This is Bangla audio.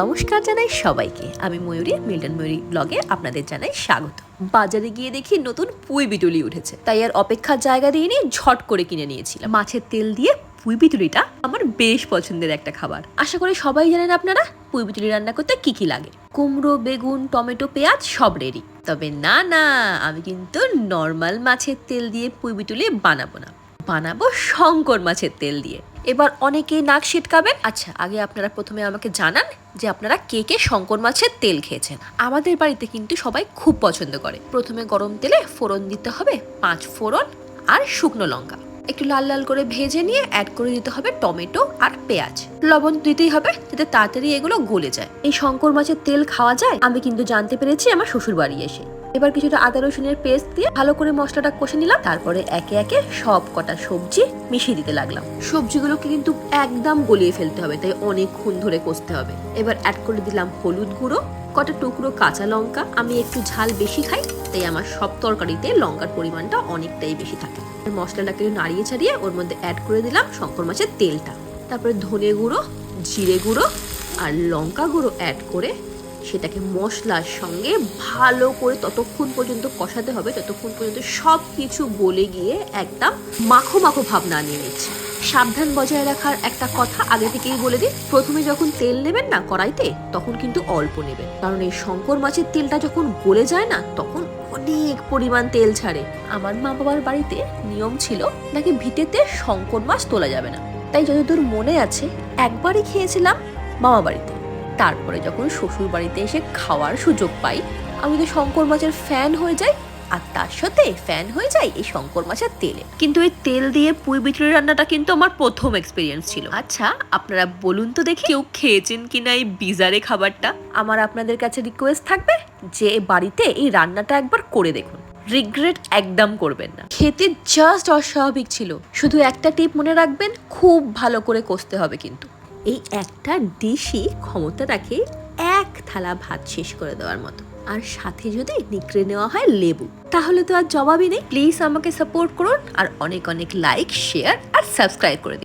নমস্কার জানাই সবাইকে। আমি ময়ূরী, মিল্টন ময়ূরী ব্লগে আপনাদের জানাই স্বাগত। বাজারে গিয়ে দেখি নতুন পুঁই বিটুলি উঠেছে। তাই আর অপেক্ষার জায়গা দিয়ে নিয়ে ঝট করে কিনে নিয়েছিলাম। মাছের তেল দিয়ে পুঁই বিটুলিটা আমার বেশ পছন্দের একটা খাবার। আশা করি সবাই জানেন আপনারা পুঁই বিতুলি রান্না করতে কি কি লাগে। কুমড়ো, বেগুন, টমেটো, পেঁয়াজ সব রেডি তবে না না, আমি কিন্তু নর্মাল মাছের তেল দিয়ে পুঁই বিটুলি বানাবো না। বানাবো শঙ্কর মাছের তেল দিয়ে। এবার অনেকেই নাক ছিটকাবেন। আচ্ছা আগে আপনারা প্রথমে আমাকে জানান যে আপনারা কে কে শঙ্কর মাছের তেল খেয়েছেন। আমাদের বাড়িতে কিন্তু সবাই খুব পছন্দ করে। প্রথমে গরম তেলে ফোড়ন দিতে হবে পাঁচ ফোড়ন আর শুকনো লঙ্কা। একটু লাল লাল করে ভেজে নিয়ে অ্যাড করে দিতে হবে টমেটো আর পেঁয়াজ। লবণ দিতেই হবে যাতে তাড়াতাড়ি এগুলো গলে যায়। এই শঙ্কর মাছের তেল খাওয়া যায়? আমি কিন্তু জানতে পেরেছি আমার শ্বশুর বাড়ি এসে। এবার কিছুটা আদা রসুনের পেস্ট দিয়ে ভালো করে মশলাটা কষে নিলাম। তারপরে একে একে সব কটা সবজি মিশিয়ে দিতে লাগলাম। সবজিগুলোকে কিন্তু একদম গলিয়ে ফেলতে হবে, তাই অনেকক্ষণ ধরে কষতে হবে। এবার অ্যাড করে দিলাম হলুদ গুঁড়ো, কটা টুকরো কাঁচা লঙ্কা। আমি একটু ঝাল বেশি খাই, তাই আমার সব তরকারিতে লঙ্কার পরিমাণটা অনেকটাই বেশি থাকে। মশলাটাকে নাড়িয়ে ছাড়িয়ে ওর মধ্যে অ্যাড করে দিলাম শঙ্কর মাছের তেলটা। তারপরে ধনে গুঁড়ো, জিরে গুঁড়ো আর লঙ্কা গুঁড়ো অ্যাড করে সেটাকে মশলার সঙ্গে ভালো করে ততক্ষণ পর্যন্ত কষাতে হবে, ততক্ষণ পর্যন্ত সব কিছু গলে গিয়ে একদম মাখো মাখো ভাব না নিয়ে নিচ্ছে। সাবধান বজায় রাখার একটা কথা আগে থেকেই বলে দিই, প্রথমে যখন তেল নেবেন না কড়াইতে, তখন কিন্তু অল্প নেবেন। কারণ এই শঙ্কর মাছের তেলটা যখন গলে যায় না, তখন অনেক পরিমাণ তেল ছাড়ে। আমার মা বাবার বাড়িতে নিয়ম ছিল নাকি ভিটেতে শঙ্কর মাছ তোলা যাবে না। তাই যতদূর মনে আছে, একবারই খেয়েছিলাম মামা বাড়িতে। তারপরে যখন শ্বশুর বাড়িতে এসে খাওয়ার সুযোগ পাই আমি তো শঙ্কর মাছের ফ্যান হয়ে যাই আর তার সাথে ফ্যান হয়ে যায় এই শঙ্কর মাছের তেলে। কিন্তু এই তেল দিয়ে পুঁই বিচুরি রান্নাটা কিন্তু আমার প্রথম এক্সপিরিয়েন্স ছিল। আচ্ছা আপনারা বলুন তো দেখি। কেউ খেয়েছেন কিনা এই বিজারে খাবারটা? আমার আপনাদের কাছে রিকোয়েস্ট থাকবে যে বাড়িতে এই রান্নাটা একবার করে দেখুন। রিগ্রেট একদম করবেন না। খেতে জাস্ট অস্বাভাবিক ছিল। শুধু একটা টিপ মনে রাখবেন খুব ভালো করে কষতে হবে কিন্তু। এই একটা ডিশই ক্ষমতা রাখে এক থালা ভাত শেষ করে দেওয়ার মতো। আর সাথে যদি নিকড়ে নেওয়া হয় লেবু। তাহলে তো আর জবাবই নেই। প্লিজ আমাকে সাপোর্ট করুন আর অনেক অনেক লাইক শেয়ার আর সাবস্ক্রাইব করে দিন।